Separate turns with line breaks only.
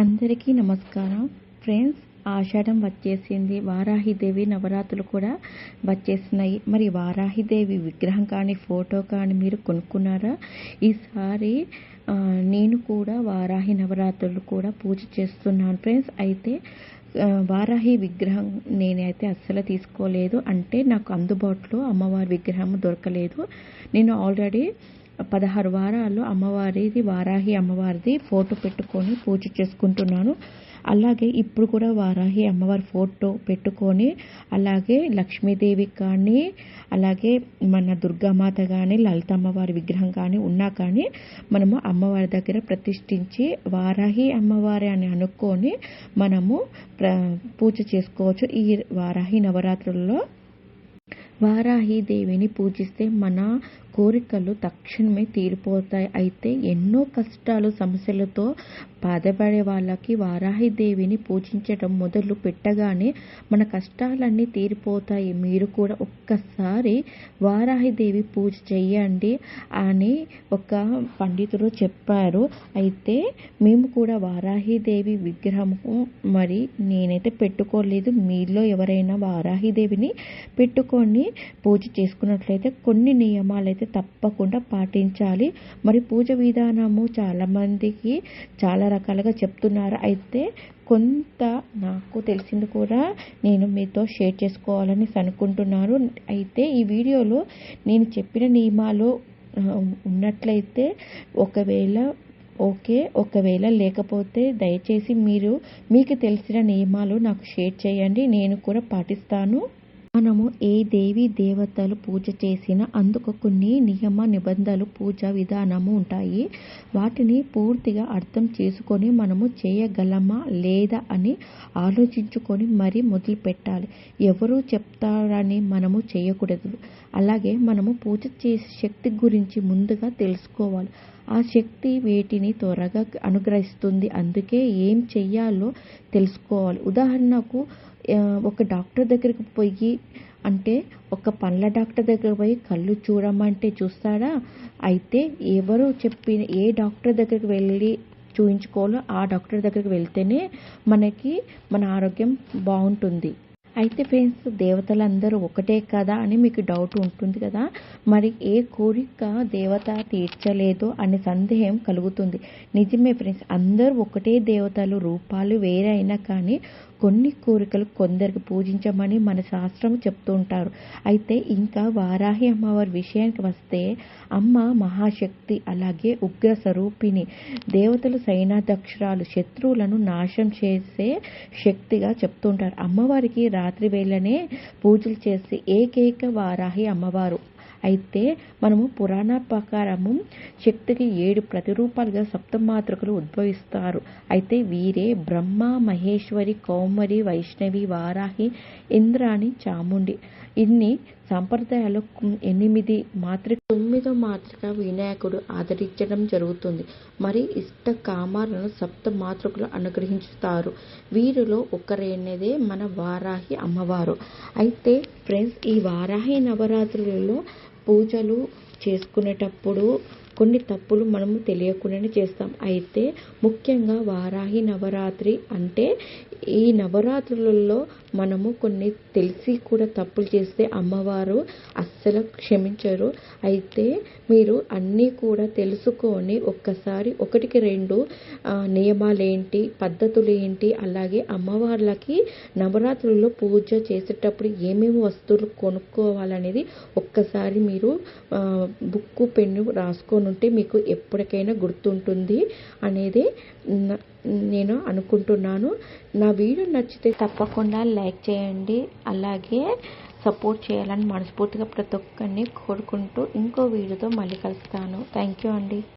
అందరికీ నమస్కారం. ఫ్రెండ్స్ ఆషాఢం వచ్చేసింది. వారాహిదేవి నవరాత్రులు కూడా వచ్చేసినాయి. మరి వారాహిదేవి విగ్రహం కానీ ఫోటో కానీ మీరు కొనుక్కున్నారా? ఈసారి నేను కూడా వారాహి నవరాత్రులు కూడా పూజ చేస్తున్నాను. ఫ్రెండ్స్ అయితే వారాహి విగ్రహం నేనైతే అస్సలు తీసుకోలేదు. అంటే నాకు అందుబాటులో అమ్మవారి విగ్రహం దొరకలేదు. నేను ఆల్రెడీ పదహారు వారాల్లో అమ్మవారిది వారాహి అమ్మవారిది ఫోటో పెట్టుకొని పూజ చేసుకుంటున్నాను. అలాగే ఇప్పుడు కూడా వారాహి అమ్మవారి ఫోటో పెట్టుకొని అలాగే లక్ష్మీదేవి కానీ అలాగే మన దుర్గామాత కానీ లలిత అమ్మవారి విగ్రహం కానీ ఉన్నా కానీ మనము అమ్మవారి దగ్గర ప్రతిష్ఠించి వారాహి అమ్మవారి అని అనుకొని మనము పూజ చేసుకోవచ్చు. ఈ వారాహి నవరాత్రుల్లో వారాహి దేవిని పూజిస్తే మన కోరికలు తక్షణమే తీరిపోతాయి. అయితే ఎన్నో కష్టాలు సమస్యలతో బాధపడే వాళ్ళకి వారాహిదేవిని పూజించడం మొదలు పెట్టగానే మన కష్టాలన్నీ తీరిపోతాయి. మీరు కూడా ఒక్కసారి వారాహిదేవి పూజ చెయ్యండి అని ఒక పండితుడు చెప్పారు. అయితే మేము కూడా వారాహిదేవి విగ్రహము మరి నేనైతే పెట్టుకోలేదు. మీలో ఎవరైనా వారాహిదేవిని పెట్టుకొని పూజ చేసుకున్నట్లయితే కొన్ని నియమాలు అయితే తప్పకుండా పాటించాలి. మరి పూజ విధానము చాలామందికి చాలా రకాలుగా చెప్తున్నారు. అయితే కొంత నాకు తెలిసింది కూడా నేను మీతో షేర్ చేసుకోవాలని అనుకుంటున్నాను. అయితే ఈ వీడియోలో నేను చెప్పిన నియమాలు ఉన్నట్లయితే ఒకవేళ ఓకే ఒకవేళ లేకపోతే దయచేసి మీరు మీకు తెలిసిన నియమాలు నాకు షేర్ చేయండి. నేను కూడా పాటిస్తాను. మనము ఏ దేవి దేవతలు పూజ చేసినా అందుకు కొన్ని నియమ నిబంధనలు పూజ విధానము ఉంటాయి. వాటిని పూర్తిగా అర్థం చేసుకొని మనము చేయగలమా లేదా అని ఆలోచించుకొని మరీ మొదలు పెట్టాలి. ఎవరు చెప్తారని మనము చేయకూడదు. అలాగే మనము పూజ చేసే శక్తి గురించి ముందుగా తెలుసుకోవాలి. ఆ శక్తి వీటిని త్వరగా అనుగ్రహిస్తుంది. అందుకే ఏం చెయ్యాలో తెలుసుకోవాలి. ఉదాహరణకు ఒక డాక్టర్ దగ్గరికి పోయి అంటే ఒక పండ్ల డాక్టర్ దగ్గర పోయి కళ్ళు చూడమంటే చూస్తాడా? అయితే ఎవరు చెప్పిన ఏ డాక్టర్ దగ్గరికి వెళ్ళి చూయించుకోవాలో ఆ డాక్టర్ దగ్గరికి వెళ్తేనే మనకి మన ఆరోగ్యం బాగుంటుంది. అయితే ఫ్రెండ్స్ దేవతలందరూ ఒకటే కదా అని మీకు డౌట్ ఉంటుంది కదా? మరి ఏ కోరిక దేవత తీర్చలేదు అనే సందేహం కలుగుతుంది. నిజమే ఫ్రెండ్స్ అందరూ ఒకటే దేవతలు రూపాలు వేరే అయినా కానీ కొన్ని కోరికలు కొందరికి పూజించమని మన శాస్త్రం చెప్తూ ఉంటారు. అయితే ఇంకా వారాహి అమ్మవారి విషయానికి వస్తే అమ్మ మహాశక్తి అలాగే ఉగ్ర స్వరూపిణి దేవతలు సైనాధ్యక్షురాలు శత్రువులను నాశనం చేసే శక్తిగా చెప్తుంటారు అమ్మవారికి రా వేళనే పూజలు చేసి ఏకైక వారాహి అమ్మవారు. అయితే మనము పురాణ ప్రకారము శక్తికి ఏడు ప్రతిరూపాలుగా సప్తమాతృకలు ఉద్భవిస్తారు. అయితే వీరే బ్రహ్మ మహేశ్వరి కౌమరి వైష్ణవి వారాహి ఇంద్రాణి చాముండి. ఇన్ని సాంప్రదాయాలు ఎనిమిది మాత్రిక తొమ్మిదో మాతృక వినాయకుడు ఆదరించడం జరుగుతుంది. మరి ఇష్ట కామాలను సప్త మాతృకలు అనుగ్రహించుతారు. వీరిలో ఒకరైనదే మన వారాహి అమ్మవారు. అయితే ఫ్రెండ్స్ ఈ వారాహి నవరాత్రులలో పూజలు చేసుకునేటప్పుడు కొన్ని తప్పులు మనము తెలియకుండానే చేస్తాం. అయితే ముఖ్యంగా వారాహి నవరాత్రి అంటే ఈ నవరాత్రులలో మనము కొన్ని తెలిసి కూడా తప్పులు చేస్తే అమ్మవారు అస్సలు క్షమించరు. అయితే మీరు అన్నీ కూడా తెలుసుకొని ఒక్కసారి ఒకటికి రెండు నియమాలు ఏంటి పద్ధతులు ఏంటి అలాగే అమ్మవార్లకి నవరాత్రుల్లో పూజ చేసేటప్పుడు ఏమేమి వస్తువులు కొనుక్కోవాలనేది ఒక్కసారి మీరు బుక్కు పెన్ను రాసుకొని ఉంటే మీకు ఎప్పటికైనా గుర్తుంటుంది అనేది నేను అనుకుంటున్నాను. నా వీడియో నచ్చితే తప్పకుండా లైక్ చేయండి అలాగే సపోర్ట్ చేయాలని మనస్ఫూర్తిగా ప్రతి ఒక్కరిని కోరుకుంటూ ఇంకో వీడియోతో మళ్ళీ కలుస్తాను. థ్యాంక్ యూ అండి.